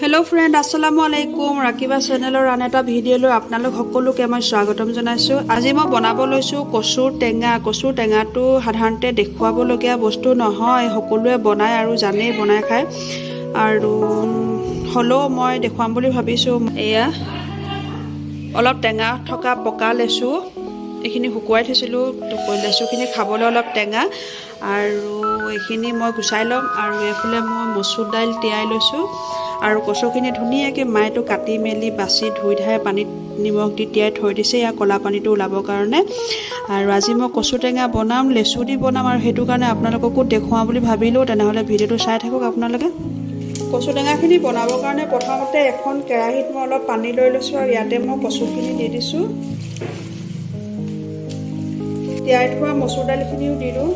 Hello friend আছালামু আলাইকুম ৰাকিবা চেনেলৰ আন এটা ভিডিঅ'লৈ আপোনালোক সকলোকে মই স্বাগতম জনাইছোঁ। আজি মই বনাব লৈছোঁ কচুৰ টেঙা। কচুৰ টেঙাটো সাধাৰণতে দেখুৱাবলগীয়া বস্তু নহয়। সকলোৱে বনায় আৰু জানেই বনাই খায়। আৰু হ'লেও মই দেখুৱাম বুলি ভাবিছোঁ। এয়া অলপ টেঙা থকা পকা লেচু। এইখিনি শুকুৱাই থৈছিলোঁ। লেচুখিনি খাবলৈ অলপ টেঙা। আৰু এইখিনি মই গুচাই ল'ম। আৰু এইফালে মই মচুৰ দাইল তিয়াই লৈছোঁ। আৰু কচুখিনি ধুনীয়াকৈ মায়েতো কাটি মেলি বাচি ধুই ধাই পানীত নিমখ দি তিয়াই থৈ দিছে ইয়াৰ ক'লা পানীটো ওলাবৰ কাৰণে। আৰু আজি মই কচু টেঙা বনাম লেচু দি বনাম আৰু সেইটো কাৰণে আপোনালোককো দেখুৱাওঁ বুলি ভাবিলোঁ তেনেহ'লে ভিডিঅ'টো চাই থাকক আপোনালোকে। কচু টেঙাখিনি বনাবৰ কাৰণে প্ৰথমতে এখন কেৰাহীত মই অলপ পানী লৈ লৈছোঁ আৰু ইয়াতে মই কচুখিনি দি দিছোঁ। তিয়াই থোৱা মচুৰ দাইলখিনিও দি দিওঁ।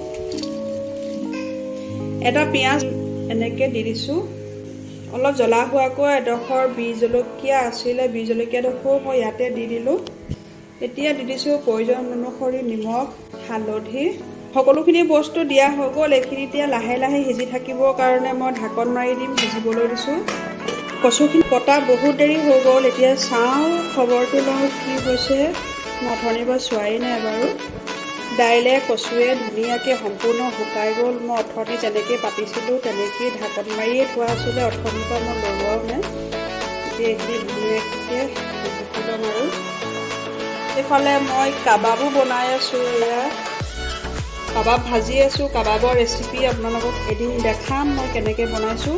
এটা পিঁয়াজ এনেকৈ দি দিছোঁ। অলপ জ্বলা হোৱাকৈ এডোখৰ বি জলকীয়া আছিলে বি জলকীয়াডোখৰো মই ইয়াতে দি দিলোঁ। এতিয়া দি দিছোঁ প্ৰয়োজন অনুসৰি নিমখ হালধি। সকলোখিনি বস্তু দিয়া হৈ গ'ল এইখিনি এতিয়া লাহে লাহে সিজি থাকিবৰ কাৰণে মই ঢাকন মাৰি দিম সিজিবলৈ দিছোঁ। কচুখিনি কটা বহুত দেৰি হৈ গ'ল এতিয়া চাওঁ খবৰটো লওঁ কি হৈছে। অথনিৰ পৰা চোৱাই নাই বাৰু। দাইলে কচুৱে ধুনীয়াকৈ সম্পূৰ্ণ শুকাই গ'ল। মই অথনি যেনেকৈ পাতিছিলোঁ তেনেকেই ঢাকন মাৰিয়ে থোৱা আছিলে। অথনিৰ পৰা মই লগোৱাও নাই। এতিয়া এইখিনি ধুনীয়াকৈ ল'ম আৰু এইফালে মই কাবাবো বনাই আছোঁ এয়া। কাবাব ভাজি আছোঁ। কাবাবৰ ৰেচিপি আপোনালোকক এদিন দেখাম মই কেনেকৈ বনাইছোঁ।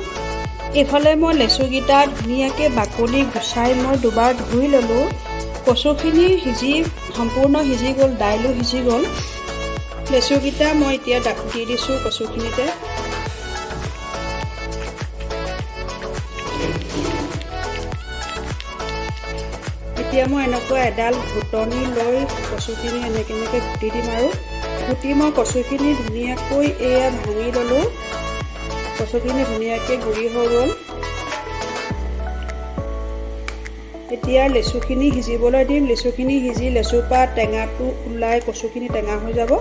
এইফালে মই লেচুকেইটা ধুনীয়াকৈ বাকলি গুচাই মই দুবাৰ ধুই ল'লোঁ। কচুখিনি সিজি সম্পূৰ্ণ সিজি গ'ল দাইলো সিজি গ'ল। লেচুকেইটা মই এতিয়া দি দিছোঁ কচুখিনিতে। এতিয়া মই এনেকুৱা এডাল ঘুটনি লৈ কচুখিনি এনেকৈ এনেকৈ ঘুটি দিম আৰু। ঘুটি মই কচুখিনি ধুনীয়াকৈ এয়া ভাঙি ল'লোঁ। কচুখিনি ধুনীয়াকৈ গুড়ি হৈ গ'ল। এতিয়া লেচুখিনি সিজিবলৈ দিম। লেচুখিনি সিজি লেচুৰ পৰা টেঙাটো ওলাই কচুখিনি টেঙা হৈ যাব।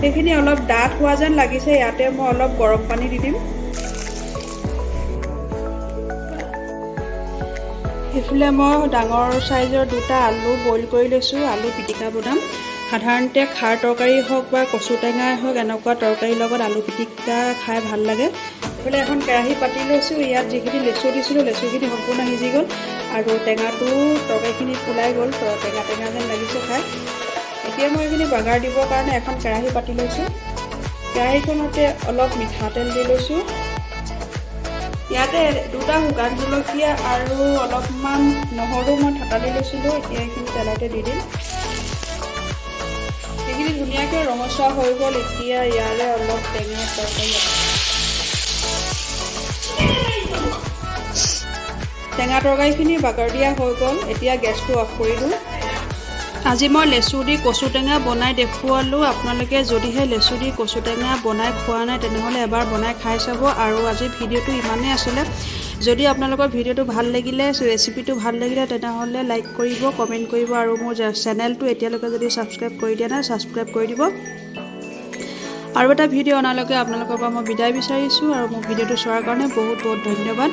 সেইখিনি অলপ ডাঠ হোৱা যেন লাগিছে ইয়াতে মই অলপ গৰম পানী দি দিম। সেইফালে মই ডাঙৰ চাইজৰ দুটা আলু বইল কৰি লৈছোঁ আলু পিটিকা বনাম। সাধাৰণতে খাৰ তৰকাৰী হওক বা কচু টেঙাই হওক, এনেকুৱা তৰকাৰীৰ লগত আলু পিটিকা খাই ভালো লাগে। এইফালে এখন কেৰাহী পাতি লৈছোঁ, ইয়াত যিখিনি লেচু দিছিলোঁ, লেচুখিনি সম্পূৰ্ণ সিজি গ'ল। আৰু টেঙাটো তৰকাৰীখিনি ওলাই গ'ল টেঙা টেঙা যেন লাগিছে খাই। এতিয়া মই এইখিনি বাগাৰ দিবৰ কাৰণে এখন কেৰাহী পাতি লৈছোঁ। কেৰাহীখনতে অলপ মিঠাতেল দি লৈছোঁ। ইয়াতে দুটা শুকান জলকীয়া আৰু অলপমান নহৰু মই থেতালি লৈছিলোঁ, এতিয়া এইখিনি তেলতে দি দিম। সেইখিনি ধুনীয়াকৈ ৰঙচুৱা হৈ গ'ল এতিয়া ইয়াৰে অলপ টেঙা তৰকাৰী টেঙা তৰকাৰীখিনি বাগৰ দিয়া হৈ গ'ল এতিয়া গেছটো অফ কৰি দিওঁ। আজি মই লেচু দি কচু টেঙা বনাই দেখুৱালোঁ আপোনালোকে যদিহে লেচু দি কচু টেঙা বনাই খোৱা নাই তেনেহ'লে এবাৰ বনাই খাই চাব। আৰু আজি ভিডিঅ'টো ইমানেই আছিলে। যদি আপোনালোকৰ ভিডিঅ'টো ভালো লাগিলে ৰেচিপিটো ভালো লাগিলে, তেনেহ'লে লাইক কৰিব কমেণ্ট কৰিব আৰু মোৰ চেনেলটো এতিয়ালৈকে যদি ছাবস্ক্ৰাইব কৰি দিয়া নাই ছাবস্ক্ৰাইব কৰি দিব। আৰু এটা ভিডিঅ' অনালৈকে আপোনালোকৰ পৰা মই বিদায় বিচাৰিছোঁ আৰু মোৰ ভিডিঅ'টো চোৱাৰ কাৰণে বহুত বহুত ধন্যবাদ।